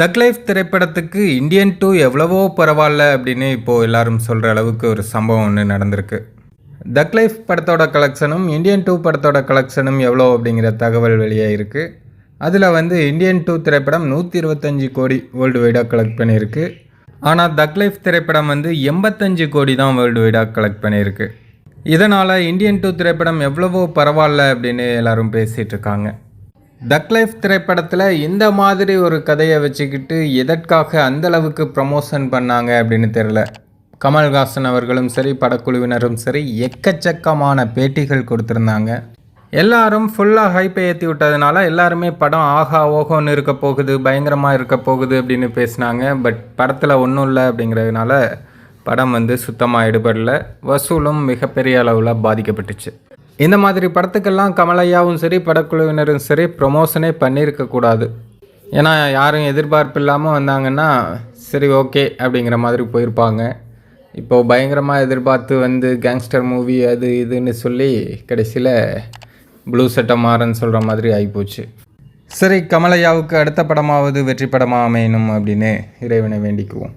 தக் லைஃப் திரைப்படத்துக்கு Indian two எவ்வளவோ பரவாயில்ல அப்படின்னு இப்போது எல்லாரும் சொல்கிற அளவுக்கு ஒரு சம்பவம் ஒன்று நடந்திருக்கு. தக் லைஃப் படத்தோட கலெக்ஷனும் இந்தியன் டூ படத்தோட கலெக்ஷனும் எவ்வளோ அப்படிங்கிற தகவல் வெளியாக இருக்குது அதில் வந்து இந்தியன் டூ திரைப்படம் நூற்றி இருபத்தஞ்சி கோடி வேர்ல்டு வைடாக கலெக்ட் பண்ணியிருக்கு. ஆனால் தக் லைஃப் திரைப்படம் வந்து எண்பத்தஞ்சு கோடி தான் வேர்ல்டு வைடாக கலெக்ட் பண்ணியிருக்கு. இதனால் இந்தியன் டூ திரைப்படம் எவ்வளவோ பரவாயில்ல அப்படின்னு எல்லோரும் பேசிகிட்டு இருக்காங்க. டக் லைஃப் திரைப்படத்தில் இந்த மாதிரி ஒரு கதையை வச்சுக்கிட்டு எதற்காக அந்த அளவுக்கு ப்ரமோஷன் பண்ணாங்க அப்படின்னு தெரில கமல்ஹாசன் அவர்களும் சரி படக்குழுவினரும் சரி எக்கச்சக்கமான பேட்டிகள் கொடுத்துருந்தாங்க. எல்லாரும் ஃபுல்லாக ஹைப்பை ஏற்றி விட்டதுனால எல்லாருமே படம் ஆஹா ஓஹோன்னு இருக்க போகுது பயங்கரமாக இருக்க போகுது அப்படின்னு பேசினாங்க. பட் படத்தில் ஒன்றும் இல்லை அப்படிங்கிறதுனால படம் வந்து சுத்தமாக எடுபடல. வசூலும் மிகப்பெரிய அளவில் பாதிக்கப்பட்டுச்சு. இந்த மாதிரி படத்துக்கெல்லாம் கமலையாவும் சரி படக்குழுவினரும் சரி ப்ரொமோஷனே பண்ணியிருக்கக்கூடாது ஏன்னா யாரும் எதிர்பார்ப்பு இல்லாமல் வந்தாங்கன்னா சரி ஓகே அப்படிங்கிற மாதிரி போயிருப்பாங்க. இப்போது பயங்கரமாக எதிர்பார்த்து வந்து கேங்ஸ்டர் மூவி அது இதுன்னு சொல்லி கடைசியில் ப்ளூ சட்டை மாறன்னு சொல்கிற மாதிரி ஆகிப்போச்சு சரி கமலையாவுக்கு அடுத்த படமாவது வெற்றி படமாக அமையணும் அப்படின்னு இறைவனை வேண்டிக்குவோம்.